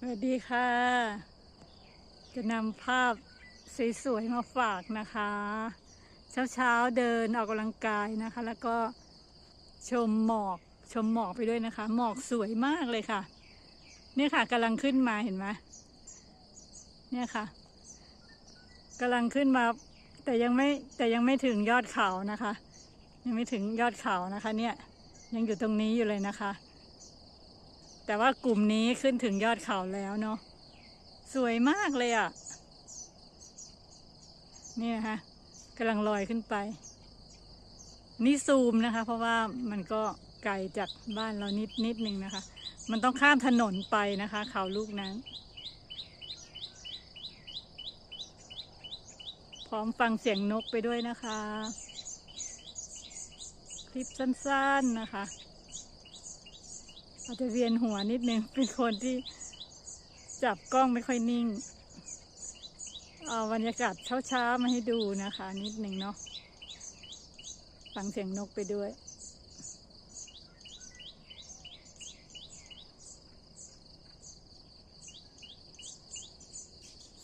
สวัสดีค่ะ จะนำภาพสวยๆมาฝากนะคะ เช้าๆเดินออกกำลังกายนะคะ แล้วก็ชมหมอกชมหมอกไปด้วยนะคะ หมอกสวยมากเลยค่ะ เนี่ยค่ะกำลังขึ้นมาเห็นไหมเนี่ยค่ะกำลังขึ้นมา แต่ยังไม่แต่ยังไม่ถึงยอดเขานะคะ ยังไม่ถึงยอดเขานะคะ เนี่ยยังอยู่ตรงนี้อยู่เลยนะคะ แต่ว่ากลุ่มนี้ขึ้นถึงยอดเขาแล้วเนาะสวยมากเลยอะ่ะนี่นะคะกำลังลอยขึ้นไป นี่ซูมนะคะ เพราะว่ามันก็ไกลจากบ้านเรานิดนิดนึงนะคะ มันต้องข้ามถนนไปนะคะ เขาลูกนั้น พร้อมฟังเสียงนกไปด้วยนะคะ คลิปสั้นๆนะคะ อาจจะเวียนหัวนิดนึงเป็นคนที่จับกล้องไม่ค่อยนิ่ง เอาบรรยากาศเช้าๆมาให้ดูนะคะ นิดนึงเนาะฟังเสียงนกไปด้วย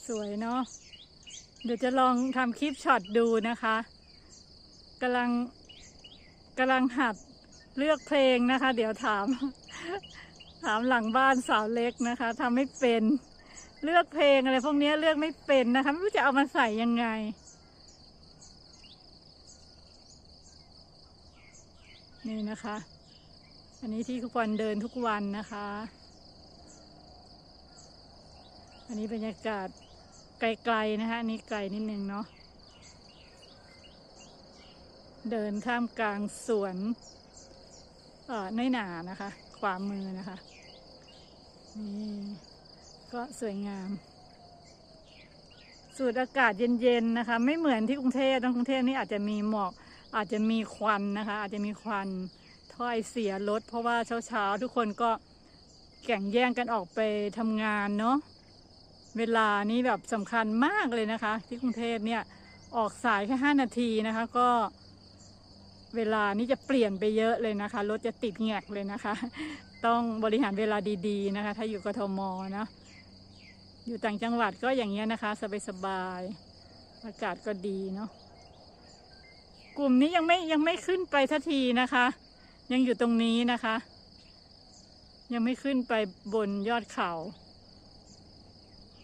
สวยเนาะ เดี๋ยวจะลองทำคลิปช็อตดูนะคะกำลังกำลังหัด เลือกเพลงนะคะ เดี๋ยวถาม ถามหลังบ้านสาวเล็กนะคะทำไม่เป็น เลือกเพลงอะไรพวกนี้เลือกไม่เป็นนะคะ ไม่รู้จะเอามาใส่ยังไง นี่นะคะ อันนี้ที่ทุกวันเดินทุกวันนะคะ อันนี้บรรยากาศไกลๆนะคะอันนี้ไกลนิดนึงเนาะเดินท่ามกลางสวน เอ่อน้อยหนานะคะ ขวามือนะคะ นี่ก็สวยงาม สูดอากาศเย็นๆนะคะ ไม่เหมือนที่กรุงเทพนะกรุงเทพนี่อาจจะมีหมอก อาจจะมีควันนะคะ อาจจะมีควันถ้อยเสียรถเพราะว่าเช้าๆทุกคนก็แข่งแย่งกันออกไปทำงานเนาะเวลานี้แบบสำคัญมากเลยนะคะ ที่กรุงเทพเนี่ยออกสายแค่ห้านาทีนะคะ ก็ เวลานี้จะเปลี่ยนไปเยอะเลยนะคะ รถจะติดแงกเลยนะคะ ต้องบริหารเวลาดีๆนะคะ ถ้าอยู่กทมนะอยู่ต่างจังหวัดก็อย่างเงี้ยนะคะ สบายๆอากาศก็ดีเนาะกลุ่มนี้ยังไม่ยังไม่ขึ้นไปทันทีนะคะ ยังอยู่ตรงนี้นะคะ ยังไม่ขึ้นไปบนยอดเขา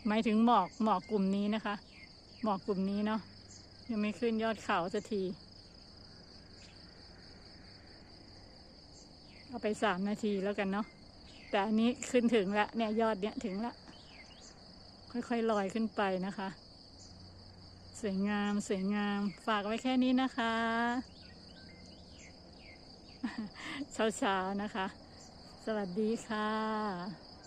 หมายถึงหมอกหมอกกลุ่มนี้นะคะ หมอกกลุ่มนี้เนาะยังไม่ขึ้นยอดเขาสักที เอาไปสามนาทีแล้วกันเนาะแต่อันนี้ขึ้นถึงละเนี่ยยอดเนี่ยถึงละ ค่อยๆลอยขึ้นไปนะคะ สวยงามสวยงามฝากไว้แค่นี้นะคะ เช้าๆนะคะ สวัสดีค่ะ